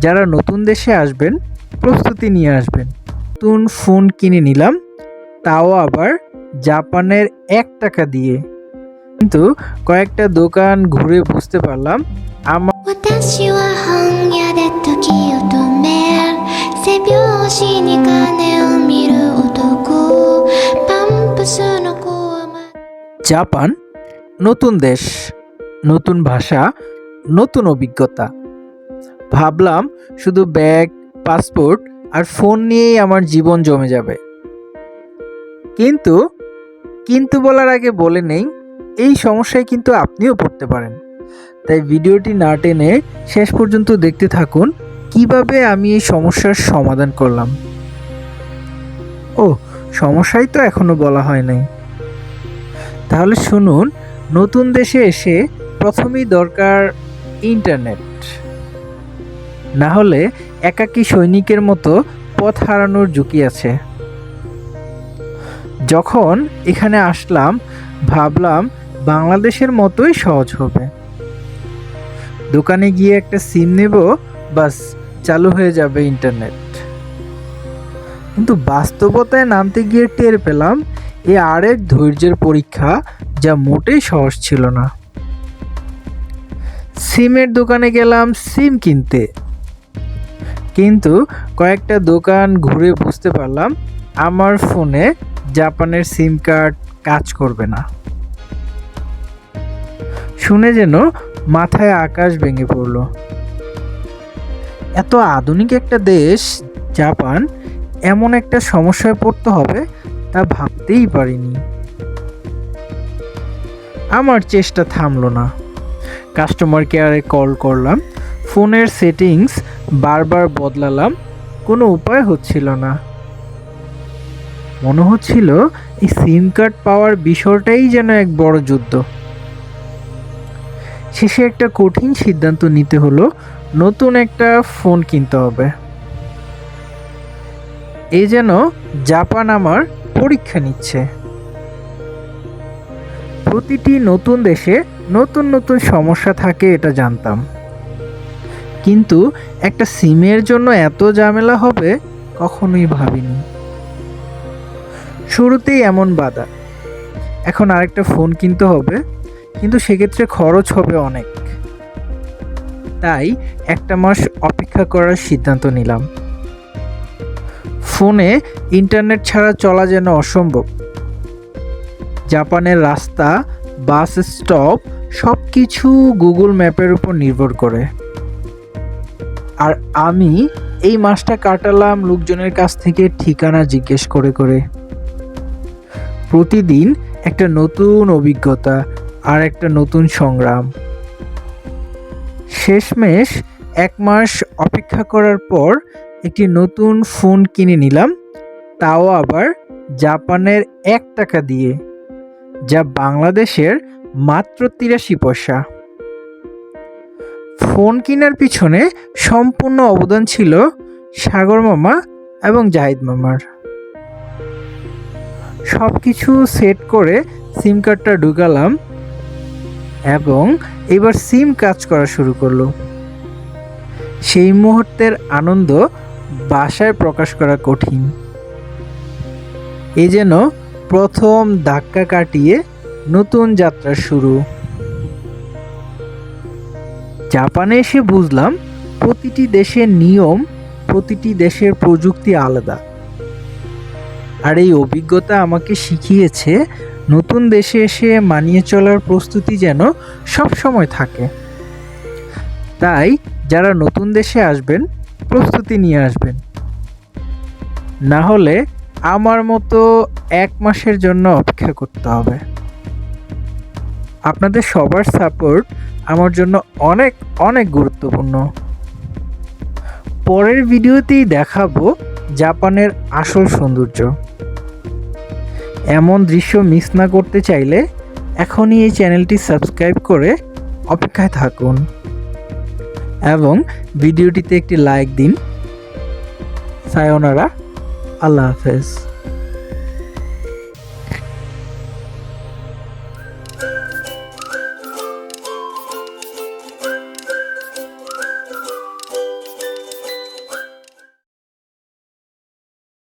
যারা নতুন দেশে আসবেন প্রস্তুতি নিয়ে আসবেন। নতুন ফোন কিনে নিলাম তাও আবার জাপানের এক টাকা দিয়ে। কিন্তু কয়েকটা দোকান ঘুরে বুঝতে পারলাম আমার জাপান নতুন দেশ নতুন ভাষা নতুন অভিজ্ঞতা। ভাবলাম শুধু ব্যাগ, পাসপোর্ট আর ফোন নিয়েই আমার জীবন জমে যাবে। কিন্তু কিন্তু বলার আগে বলে নেই, এই সমস্যায় কিন্তু আপনিও পড়তে পারেন। তাই ভিডিওটি না টেনে শেষ পর্যন্ত দেখতে থাকুন, কীভাবে আমি এই সমস্যার সমাধান করলাম। ও সমস্যাই তো এখনও বলা হয় নাই। তাহলে শুনুন, নতুন দেশে এসে প্রথমেই দরকার ইন্টারনেট। না হলে একাকী সৈনিকের মতো পথ হারানোর ঝুঁকি আছে। যখন এখানে আসলাম, ভাবলাম বাংলাদেশের মতোই সহজ হবে। দোকানে গিয়ে একটা সিম নেব, বাস, চালু হয়ে যাবে ইন্টারনেট। কিন্তু বাস্তবতায় নামতে গিয়ে টের পেলাম, এ আরেক ধৈর্যের পরীক্ষা যা মোটেই সহজ ছিল না। সিমের দোকানে গেলাম, সিম কিনতে। কিন্তু কয়েকটা দোকান ঘুরে বুঝতে পারলাম, আমার ফোনে জাপানের সিম কার্ড কাজ করবে না। শুনে যেন মাথায় আকাশ ভেঙে পড়ল। এত আধুনিক একটা দেশ, জাপান, এমন একটা সমস্যায় পড়তে হবে তা ভাবতেই পারিনি। আমার চেষ্টা থামলো না। কাস্টমার কেয়ারে কল করলাম ফোনের সেটিংস বারবার বদলালাম, কোনো উপায় হচ্ছিল না। মনে হচ্ছিল এই সিম কার্ড পাওয়ার বিষয়টাই যেন এক বড় যুদ্ধ। শেষে একটা কঠিন সিদ্ধান্ত নিতে হলো, নতুন একটা ফোন কিনতে হবে। এই যেন জাপান আমার পরীক্ষা নিচ্ছে। প্রতিটি নতুন দেশে নতুন নতুন সমস্যা থাকে এটা জানতাম। কিন্তু একটা সিমের জন্য এত ঝামেলা হবে, কখনোই ভাবিনি। শুরুতেই এমন বাধা। এখন আরেকটা ফোন কিনতে হবে, কিন্তু সেক্ষেত্রে খরচ হবে অনেক। তাই একটা মাস অপেক্ষা করার সিদ্ধান্ত নিলাম। ফোনে ইন্টারনেট ছাড়া চলা যেন অসম্ভব। জাপানের রাস্তা, বাস স্টপ সব কিছু গুগল ম্যাপের উপর নির্ভর করে। আর আমি এই মাসটা কাটালাম লোকজনের কাছ থেকে ঠিকানা জিজ্ঞেস করে করে। প্রতিদিন একটা নতুন অভিজ্ঞতা আর একটা নতুন সংগ্রাম। শেষমেশ এক মাস অপেক্ষা করার পর একটি নতুন ফোন কিনে নিলাম, তাও আবার জাপানের এক টাকা দিয়ে, যা বাংলাদেশের মাত্র তিরাশি পয়সা। ফোন কেনার পিছনে সম্পূর্ণ অবদান ছিল সাগর মামা এবং জাহিদ মামার। সব কিছু সেট করে সিম কার্ডটা ঢুকালাম এবং এবার সিম কাজ করা শুরু করল। সেই মুহূর্তের আনন্দ বাসায় প্রকাশ করা কঠিন। এ যেন প্রথম ধাক্কা কাটিয়ে নতুন যাত্রা শুরু। জাপানে এসে বুঝলাম প্রতিটি দেশের নিয়ম, প্রতিটি দেশের প্রযুক্তি আলাদা। আর এই অভিজ্ঞতা আমাকে শিখিয়েছে নতুন দেশে এসে মানিয়ে চলার প্রস্তুতি যেন সব সময় থাকে। তাই যারা নতুন দেশে আসবেন, প্রস্তুতি নিয়ে আসবেন। না হলে আমার মতো এক মাসের জন্য অপেক্ষা করতে হবে। আপনাদের সবার সাপোর্ট আমার জন্য অনেক অনেক গুরুত্বপূর্ণ। পরের ভিডিওতেই দেখাবো জাপানের আসল সৌন্দর্য। এমন দৃশ্য মিস না করতে চাইলে এখনই এই চ্যানেলটি সাবস্ক্রাইব করে অপেক্ষায় থাকুন। এবং ভিডিওটিতে একটি লাইক দিন। সায়োনারা, আল্লাহ হাফেজ।